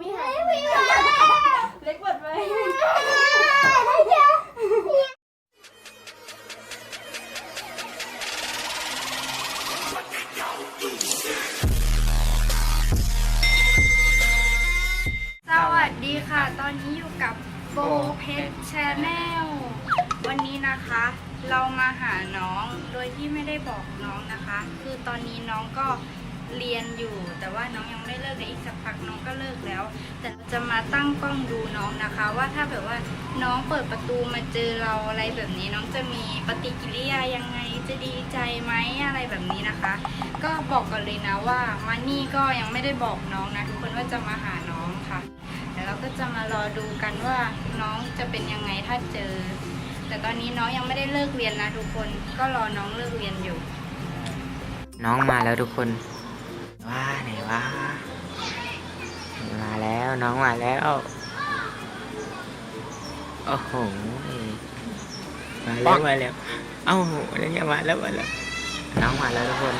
มีหายเล็กหมดไหมสวัสดีค่ะ ตอนนี้อยู่กับโบเพชรชแนลวันนี้นะคะ เรามาหาน้องโดยที่ไม่ได้บอกน้องนะคะ คือตอนนี้น้องก็ เรียนอยู่ แต่ว่าน้องยังไม่เลิกเดี๋ยอีกสักพักน้องก็เลิกแล้ว แต่จะมาตั้งกล้องดูน้องนะคะ ว่าถ้าแบบว่าน้องเปิดประตูมาเจอเราอะไรแบบนี้ น้องจะมีปฏิกิริยายังไงจะดีใจไหมอะไรแบบนี้นะคะ ก็บอกกันเลยนะว่ามานี่ก็ยังไม่ได้บอกน้องนะทุกคนว่าจะมาหาน้องค่ะเดี๋ยวเราก็จะมารอดูกันว่าน้องจะเป็นยังไงถ้าเจอ แต่ตอนนี้น้องยังไม่ได้เลิกเรียนนะทุกคนก็รอน้องเลิกเรียนอยู่ น้องมาแล้วทุกคน ว้าไหนวะมาแล้วน้องมาแล้ว โอ้โห มาแล้วมาแล้ว เอ้าแล้วเนี่ยมาแล้วมาแล้ว น้องมาแล้วทุกคน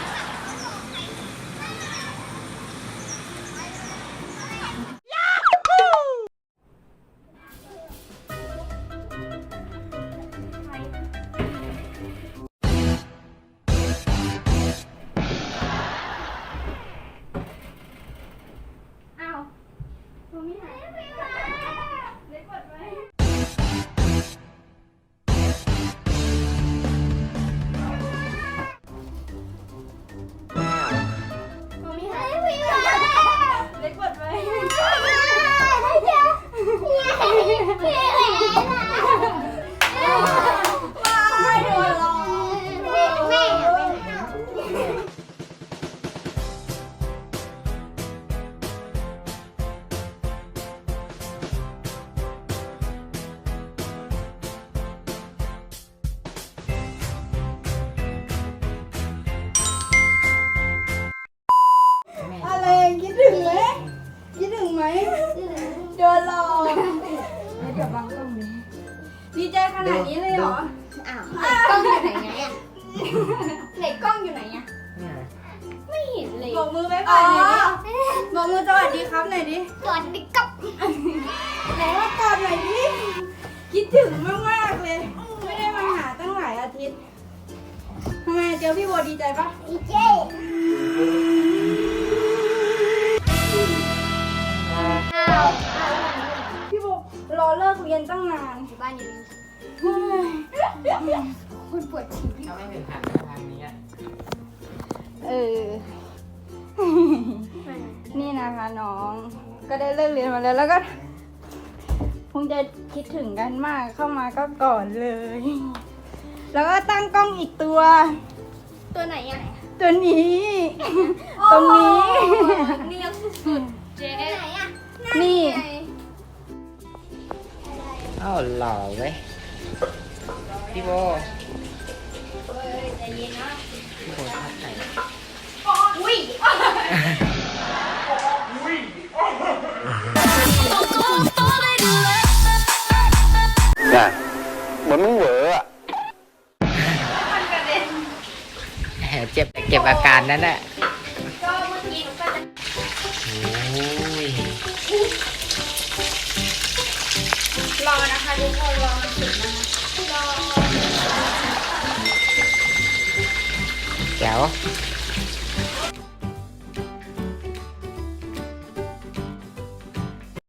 เดี๋ยวบังกล้องดิดีใจขนาดนี้เลยเหรออ้าวไหนกล้องอยู่ไหนไงอะไหนกล้องอยู่ไหนอะไม่เห็นเลยบอกมือไว้ก่อนหน่อยดิบอกมือสวัสดีครับหน่อยดิตอนนี้กับไหนว่ากอดหน่อยดิคิดถึงมากๆเลย ไม่ได้มาหาตั้งหลายอาทิตย์ทำไมเจอพี่โบดีใจปะอีเจ้ รอเลิกเรียนตั้งนานบ้านอยู่เฮ้ยคุณปวดฉี่ถ้าไม่ถึงทางทางนี้เออ นี่นะคะน้อง ก็ได้เลิกเรียนมาแล้วแล้วก็คงจะคิดถึงกันมากเข้ามาก็ก่อนเลย แล้วก็ตั้งกล้องอีกตัว ตัวไหนอะตัวนี้ ตรงนี้ เนียสุดๆเจ๊ไหนอะ อ้าหล่อเว้ยพี่โบใจเย็นนะพี่โบชอบใส่อุ้ยน่ะเหมือนมึงเหวออะ แหมเจ็บเก็บอาการนั้นแหละ รอแจ๋ว